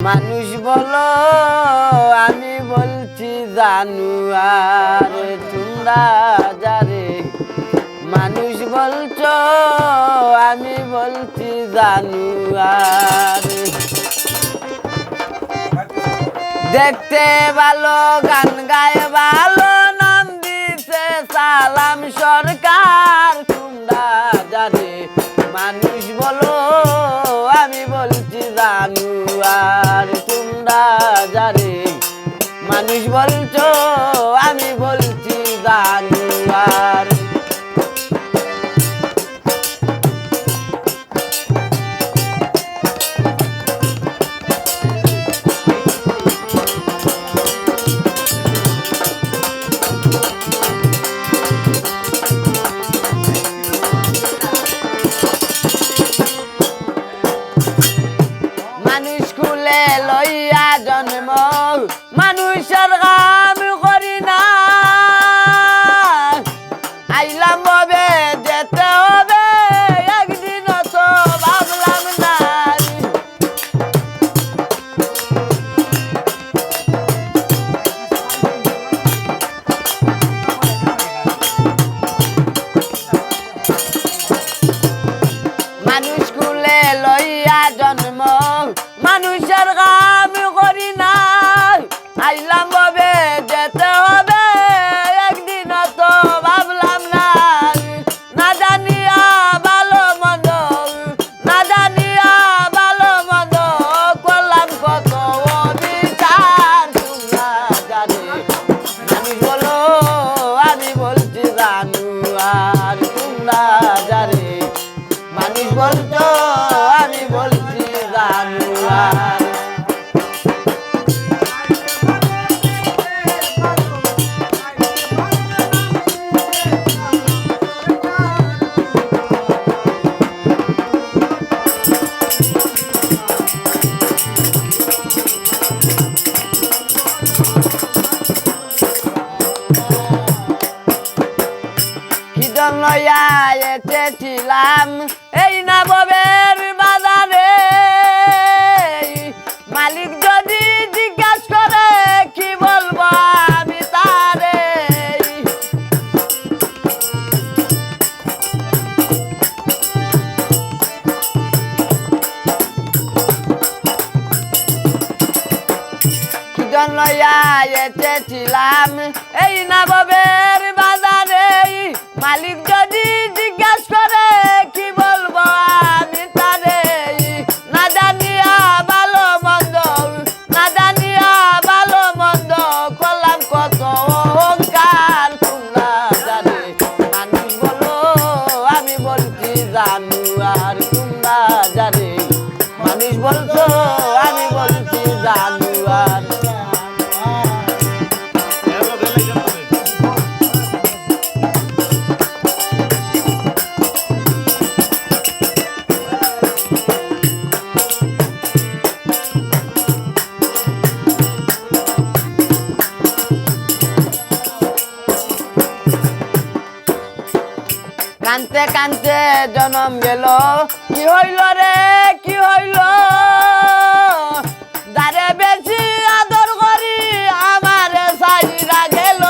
মানুষ বলো, আমি বলছি জানু আর তোমরা যারে। মানুষ বলছ, আমি বলছি জানু আর দেখতে ভালো, গান গায়ে ভালো, নাম দিছে সালাম সরকার। মানুষ বলছো আমি বলছি জানু কুলে লইয়া জন্ম। মানুষের কাম করি না আইলাম হবে যেতে হবে। একদিন তো ভাবলাম না। না মন্দ, না জানিয়া মন্দ, করলাম কত অবিচার। জানে, আমি বলো, আমি বলছি জানু আর তোমরা জানে, মানুষ বলছি জন্য এসেছিলাম এই না ববের বাজারে। মালিক যদি জিজ্ঞাসা করে, কি বলব আমি তারে? জন্য এসেছিলাম, এই নববের বাজারে মালিক যদি কানতে কানতে জনম গেল। কি হইল রে, কি হইল? যারে বেশি আদর করি, আমার সাইরা গেল।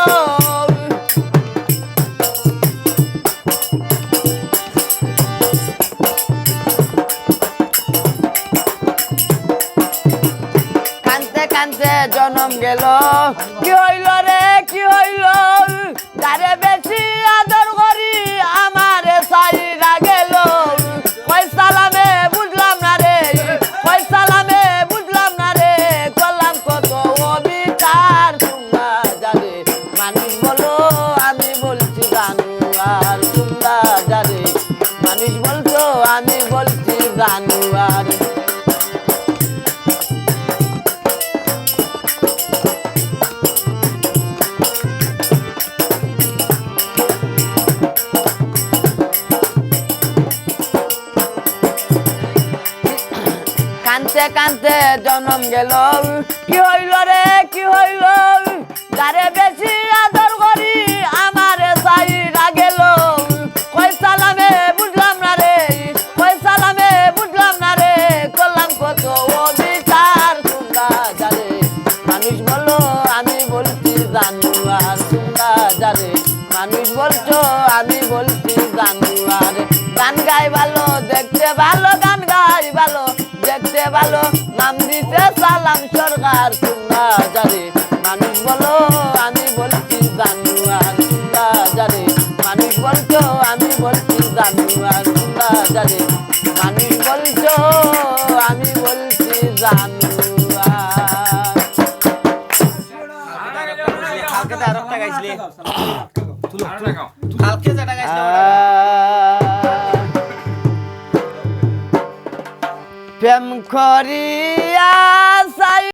কানতে কানতে জনম গেল। কি হইল রে, কি হইল? যারে বেশি আদর আমি বলছি জানু আর। কানতে কানতে জনম গেল। কি হইল রে, কি হইল? গারে বেশি আদর জানুয়ার যারে মানুষ বলছো, আমি বলছি জানুয়ার। গান গাই ভালো, দেখতে ভালো, গান গাই ভালো, দেখতে ভালো, নাম দিতে সালাম সরকার। তোমরা যারে মানুষ বলো, আমি বলছি জানুয়ার। যারে মানুষ বলছো, আমি বলছি জানুয়ার। যারে কালকে যেটা গাইছিলি প্রেম করিয়া সাই